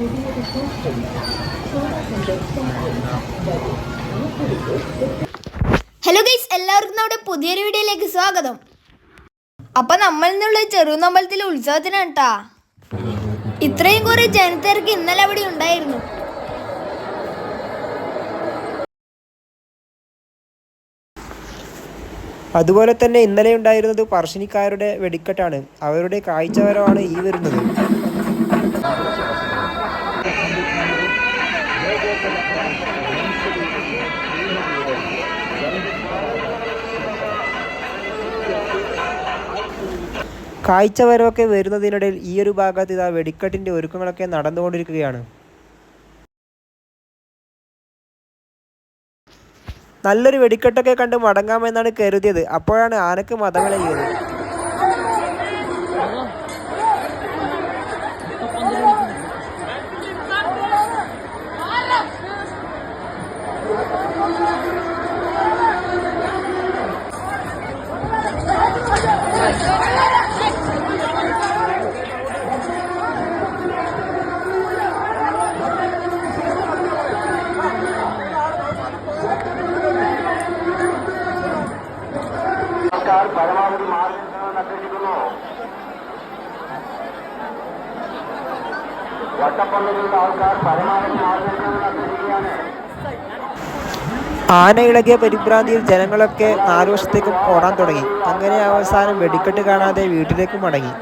Hello guys എല്ലാവർക്കും നമ്മുടെ പുതിയൊരു വീഡിയോയിലേക്ക് സ്വാഗതം. അപ്പൊ നമ്മൾ നിന്നുള്ള ചെറുനമ്പലത്തിലെ ഉത്സവത്തിനാണ് കേട്ടാ ഇത്രയും കുറെ ജനത്തിരക്ക് ഇന്നലെ അവിടെ ഉണ്ടായിരുന്നു. അതുപോലെ തന്നെ ഇന്നലെ ഉണ്ടായിരുന്നത് പറശ്ശിനിക്കാരുടെ വെടിക്കെട്ടാണ്. അവരുടെ കാഴ്ചവരമാണ് ഈ വരുന്നത്. കാഴ്ചവരവൊക്കെ വരുന്നതിനിടയിൽ ഈ ഒരു ഭാഗത്ത് ഇതാ വെടിക്കെട്ടിന്റെ ഒരുക്കങ്ങളൊക്കെ നടന്നുകൊണ്ടിരിക്കുകയാണ്. നല്ലൊരു വെടിക്കെട്ടൊക്കെ കണ്ട് മടങ്ങാമെന്നാണ് കരുതിയത്. അപ്പോഴാണ് ആനക്ക് മതവിളകിയത് పరమావధి మార్గించడం అధ్యక్షులను చట్టపల్లి ఆవిష్కారం పరమావధి మార్గించడం ആന ഇളകിയ പരിഭ്രാന്തിയിൽ ജനങ്ങളൊക്കെ നാലുവശത്തേക്കും ഓടാൻ തുടങ്ങി. അങ്ങനെ അവസാനം വെടിക്കെട്ട് കാണാതെ വീട്ടിലേക്ക് മടങ്ങി.